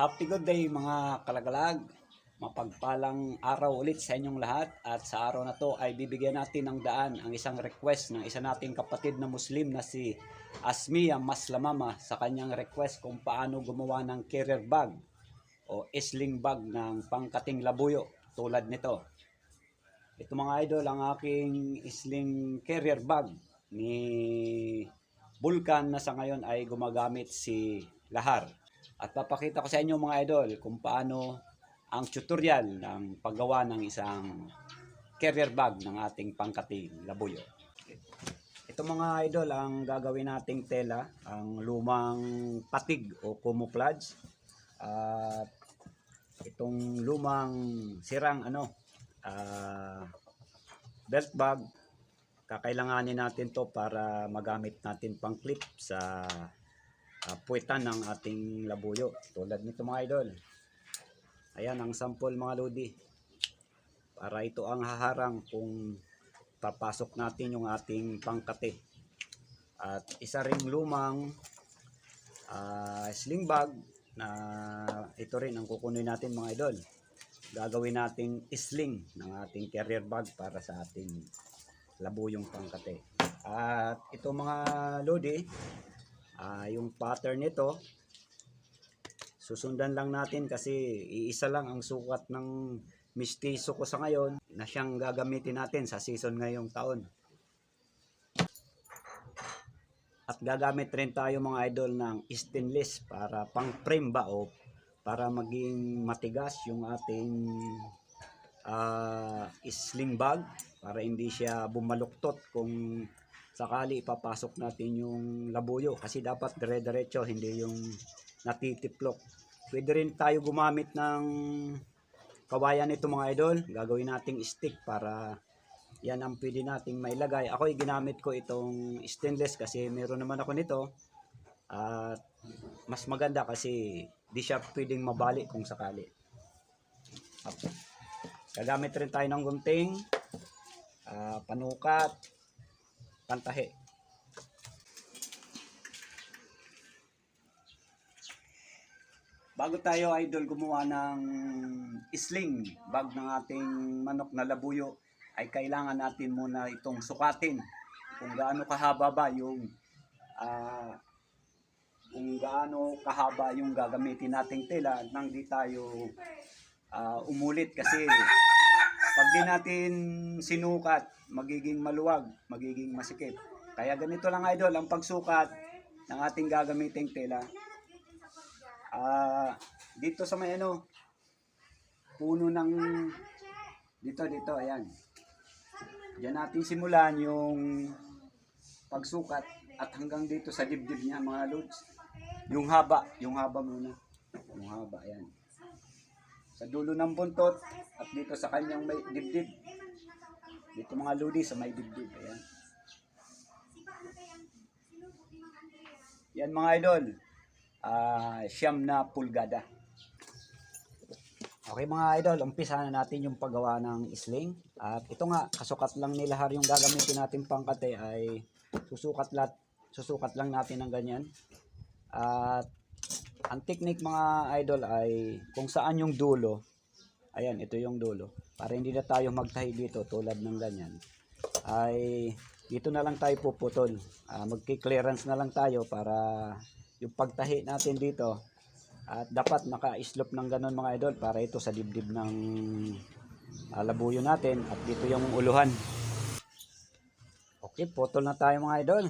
Happy good day mga kalagalag. Mapagpalang araw ulit sa inyong lahat at sa araw na to ay bibigyan natin ng daan ang isang request ng isa nating kapatid na Muslim na si Asmia Maslamama sa kanyang request kung paano gumawa ng carrier bag o isling bag ng pangkating labuyo tulad nito. Ito mga idol ang aking isling carrier bag ni Vulcan na sa ngayon ay gumagamit si Lahar. At papakita ko sa inyo mga idol kung paano ang tutorial ng paggawa ng isang carrier bag ng ating pangkating labuyo. Ito mga idol ang gagawin nating tela, ang lumang patig o camouflage. At itong lumang sirang ano, ah, belt bag, kakailanganin natin to para magamit natin pang clip sa uh, puwetan ng ating labuyo. Tulad nito mga idol. Ayan ang sample mga lodi. Para ito ang haharang kung papasok natin yung ating pangkate. At isa ring lumang ah, sling bag na ito rin ang kukunin natin mga idol. Gagawin nating isling ng ating carrier bag para sa ating labuyong pangkate. At ito mga lodi, ah, yung pattern nito, susundan lang natin kasi iisa lang ang sukat ng mistiso ko sa ngayon na siyang gagamitin natin sa season ngayong taon. At gagamit rin tayo mga idol ng stainless para pang frame ba o para maging matigas yung ating ah, sling bag para hindi siya bumaluktot kung sakali ipapasok natin yung labuyo kasi dapat dire-diretso hindi yung natitiplok. Pwede rin tayo gumamit ng kawayan nito mga idol. Gagawin nating stick para yan ang pwede nating mailagay. Ako ginamit ko itong stainless kasi meron naman ako nito. At mas maganda kasi di siya pwedeng mabali kung sakali. Gagamit rin tayo ng gunting, ah, panukat, pantahe. Bago tayo idol gumawa ng isling, bag ng ating manok na labuyo, ay kailangan natin muna itong sukatin kung gaano kahaba ba yung ah, kung gaano kahaba yung gagamitin nating tela nang di tayo ah, umulit kasi pag di natin sinukat, magiging maluwag, magiging masikip. Kaya ganito lang idol ang pagsukat ng ating gagamiting tela. Ah, dito sa may ano, puno ng dito dito ayan. Diyan natin simulan yung pagsukat at hanggang dito sa dibdib niya mga lods. Yung haba, yung haba muna. Yung haba ayan. Sa dulo ng buntot at dito sa kanyang may dibdib. Dito mga lodi sa may dibdib ayan. Yan mga idol ah siyam na pulgada. Okay mga idol, umpisa na natin yung paggawa ng isling. At ito nga, kasukat lang ni Lahar yung gagamitin natin pangkate ay susukat, lat, susukat lang natin ng ganyan. At ang technique mga idol ay kung saan yung dulo, ayan, ito yung dulo. Para hindi na tayo magtahi dito tulad ng ganyan. Ay dito na lang tayo puputol. Ah, magki-clearance na lang tayo para yung pagtahi natin dito at dapat naka-slope ng ganun mga idol para ito sa dibdib ng labuyo natin at dito yung uluhan okay putol na tayo mga idol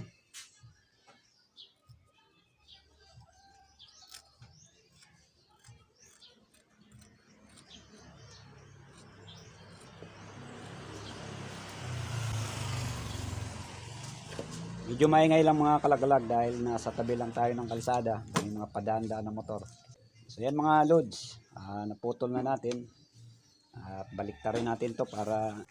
Medyo maingay lang mga kalagalag dahil nasa tabi lang tayo ng kalsada. May mga padaan-daan na motor. So yan mga loads. ah, naputol na natin. At balik rin natin to para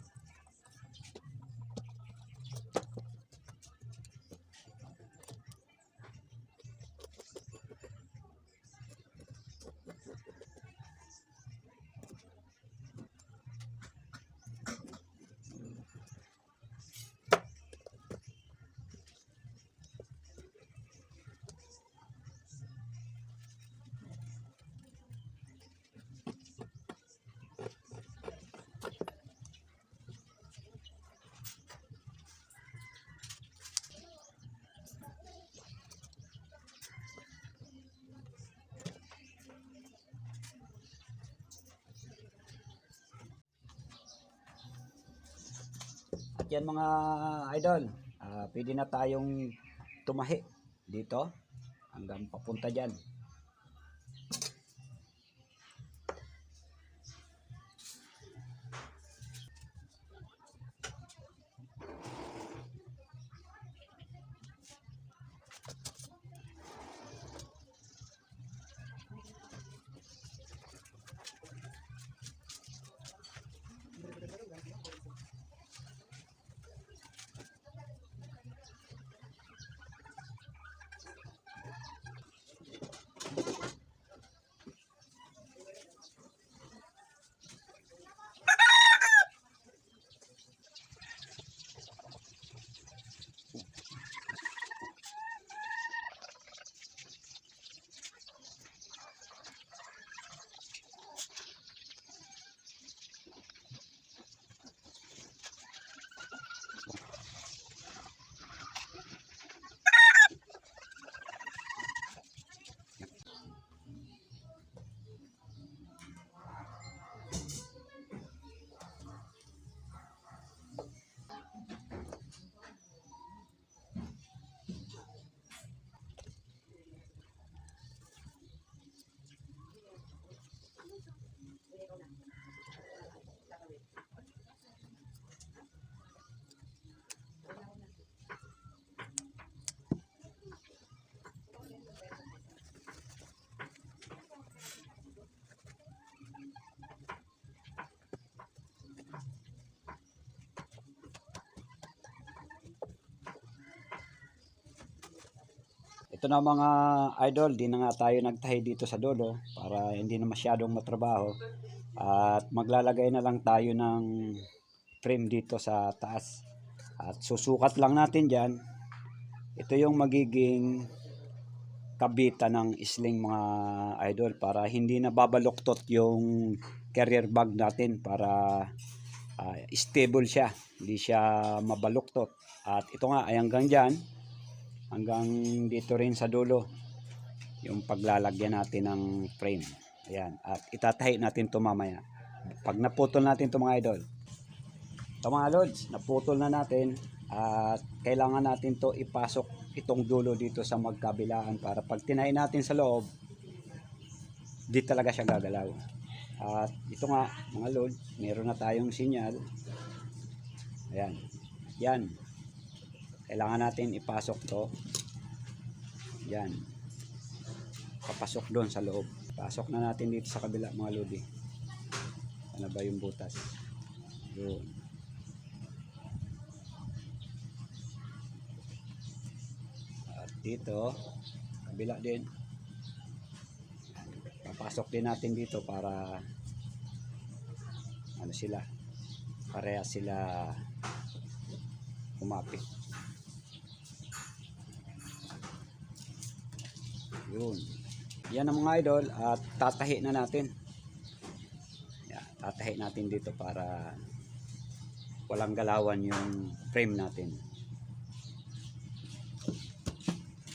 yan mga idol. Ah, pwede na tayong tumahi dito hanggang papunta dyan. Ito na mga idol, di na nga tayo nagtahi dito sa dulo para hindi na masyadong matrabaho. At maglalagay na lang tayo ng frame dito sa taas. At susukat lang natin dyan. Ito yung magiging kabitan ng isling mga idol para hindi na babaluktot yung carrier bag natin para ah, stable siya. Hindi siya mabaluktot. At ito nga ay hanggang dyan hanggang dito rin sa dulo yung paglalagyan natin ng frame. Ayan at itatahi natin to mamaya. Pag naputol natin to mga idol ito mga lods naputol na natin at kailangan natin to ipasok itong dulo dito sa magkabilaan para pag tinahi natin sa loob di talaga siya gagalaw. At ito nga mga lods meron na tayong sinyal. Ayan yan kailangan natin ipasok to. Yan. Papasok doon sa loob. Pasok na natin dito sa kabila mga lodi. Ano ba yung butas? Yun. At dito kabila din. Papasok din natin dito para ano sila? Pareha sila kumapit Yun. Yan ang mga idol at tatahi na natin. Yan, tatahi natin dito para walang galawan yung frame natin.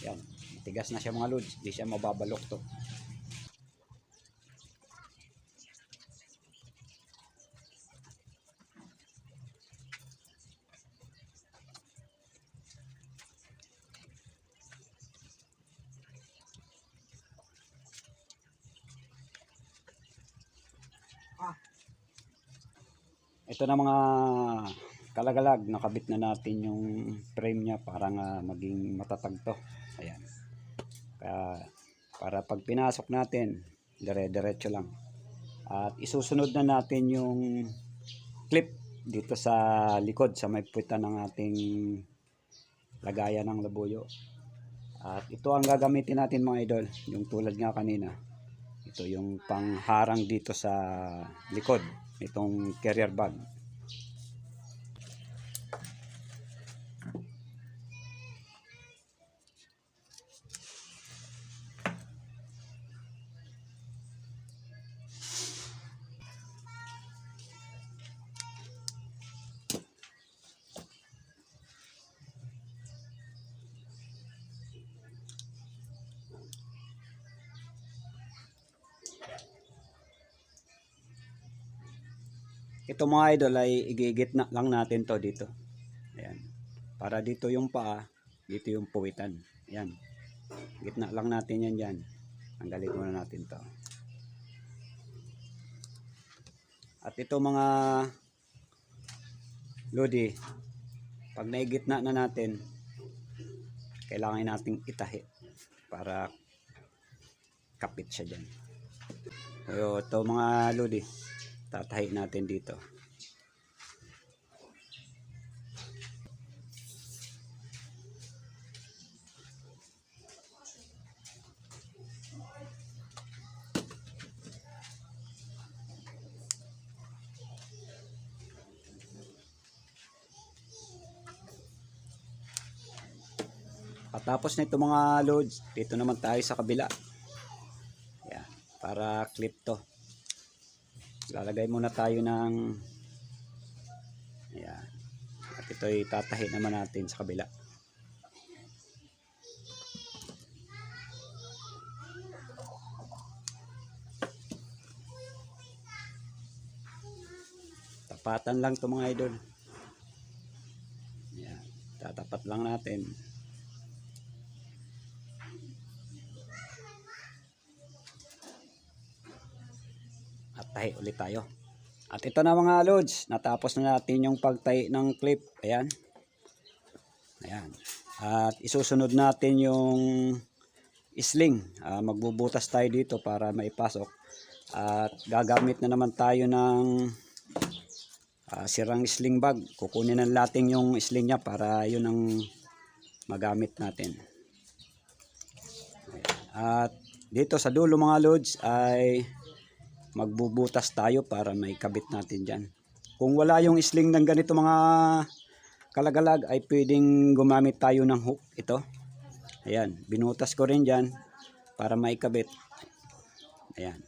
Yan. Tigas na siya mga lods. Hindi siya mababalok to. Ito na mga kalagalag, nakabit na natin yung frame niya para nga maging matatag to. Ayan. Kaya, para pag pinasok natin, dire-diretso lang. At isusunod na natin yung clip dito sa likod, sa may puwitan ng ating lagayan ng labuyo. At ito ang gagamitin natin mga idol, yung tulad nga kanina. Ito yung pangharang dito sa likod, itong carrier bag. Ito mga idol ay igigit na lang natin to dito. Para dito yung paa, dito yung puwitan. Yan. Gitna lang natin yan dyan. Tanggalin muna natin to. At ito mga Lodi, pag naigitna na natin, kailangan nating itahi para kapit siya dyan. So, ito mga Lodi, tatahi natin dito. Patapos nito mga loads, dito naman tayo sa kabila. Yan, para clip to. Lalagay muna tayo ng Yan. At ito ay tatahi naman natin sa kabila. Tapatan lang to mga idol. Yan. Tatapat lang natin. Tahi ulit tayo. At ito na mga loads, natapos na natin yung pagtahi ng clip. Ayan. Ayan. At isusunod natin yung sling. Ah, magbubutas tayo dito para maipasok. At gagamit na naman tayo ng ah, sirang sling bag. Kukunin na natin yung sling niya para yun ang magamit natin. Ayan. At dito sa dulo mga loads ay magbubutas tayo para may kabit natin dyan. Kung wala yung sling ng ganito mga kalagalag ay pwedeng gumamit tayo ng hook ito. Ayan, binutas ko rin dyan para may kabit. Ayan.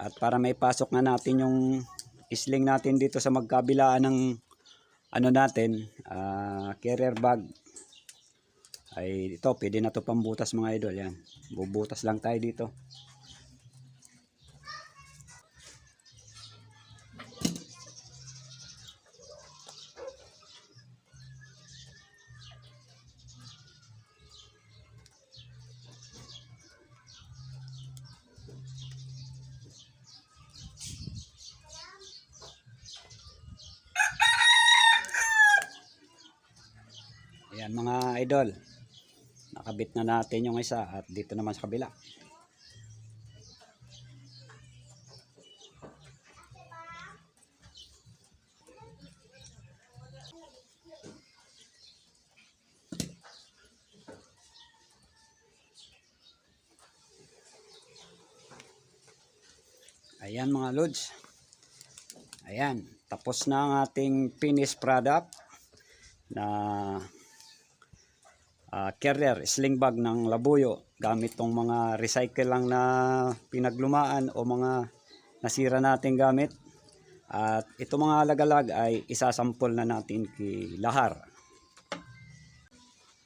At para may pasok na natin yung sling natin dito sa magkabilaan ng ano natin, ah, carrier bag ay ito pwede na to pambutas mga idol yan bubutas lang tayo dito Ayan mga idol. Nakabit na natin yung isa at dito naman sa kabila. Ayan mga lods. Ayan. Tapos na ang ating finished product na ah, carrier, sling bag ng labuyo gamit tong mga recycle lang na pinaglumaan o mga nasira nating gamit. At ito mga lagalag ay isasampol na natin kay Lahar.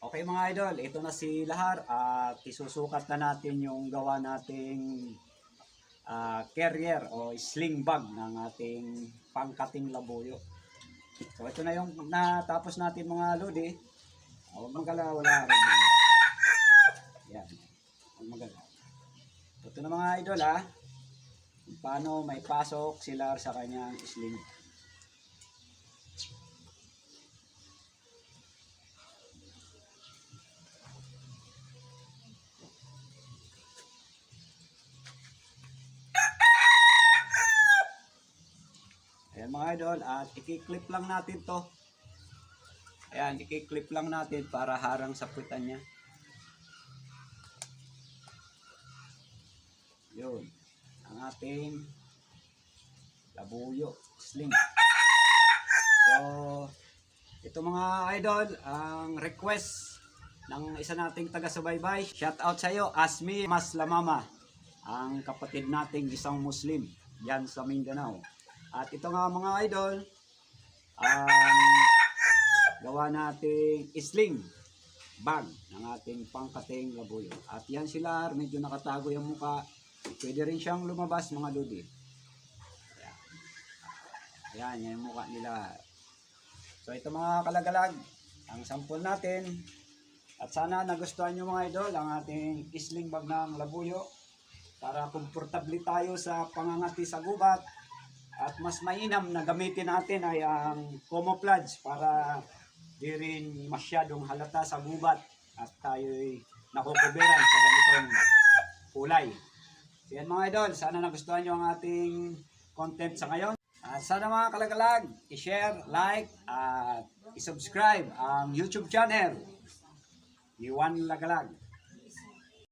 Okay mga idol, ito na si Lahar at isusukat na natin yung gawa nating ah, carrier o sling bag ng ating pangkating labuyo. So ito na yung natapos natin mga lodi. Huwag magala, wala rin. Yan. Huwag magala. Ito na mga idol ha. Kung Paano may pasok sila sa kanyang sling. Ayan mga idol, at i-clip lang natin to. Ayan, i-clip lang natin para harang sa puwitan niya. Yun. Ang ating labuyo, sling. So, ito mga idol, ang request ng isa nating taga-subaybay. Shout out sa iyo, Asmi Mas Lamama, ang kapatid nating isang Muslim yan sa Mindanao. At ito nga mga idol, ang gawa nating isling bag ng ating pangkating labuyo. At yan sila, medyo nakatago yung muka. Pwede rin siyang lumabas mga lodi. Ayan, yan yung mukha nila. So ito mga kalagalag, ang sample natin. At sana nagustuhan nyo mga idol ang ating isling bag ng labuyo para komportable tayo sa pangangati sa gubat. At mas mainam na gamitin natin ay ang camouflage para di rin masyadong halata sa gubat at tayo'y nakukuberan sa ganitong kulay. So yan mga idol, sana nagustuhan nyo ang ating content sa ngayon. At sana mga kalagalag, i-share, like, at i-subscribe ang YouTube channel. Iwan Lagalag.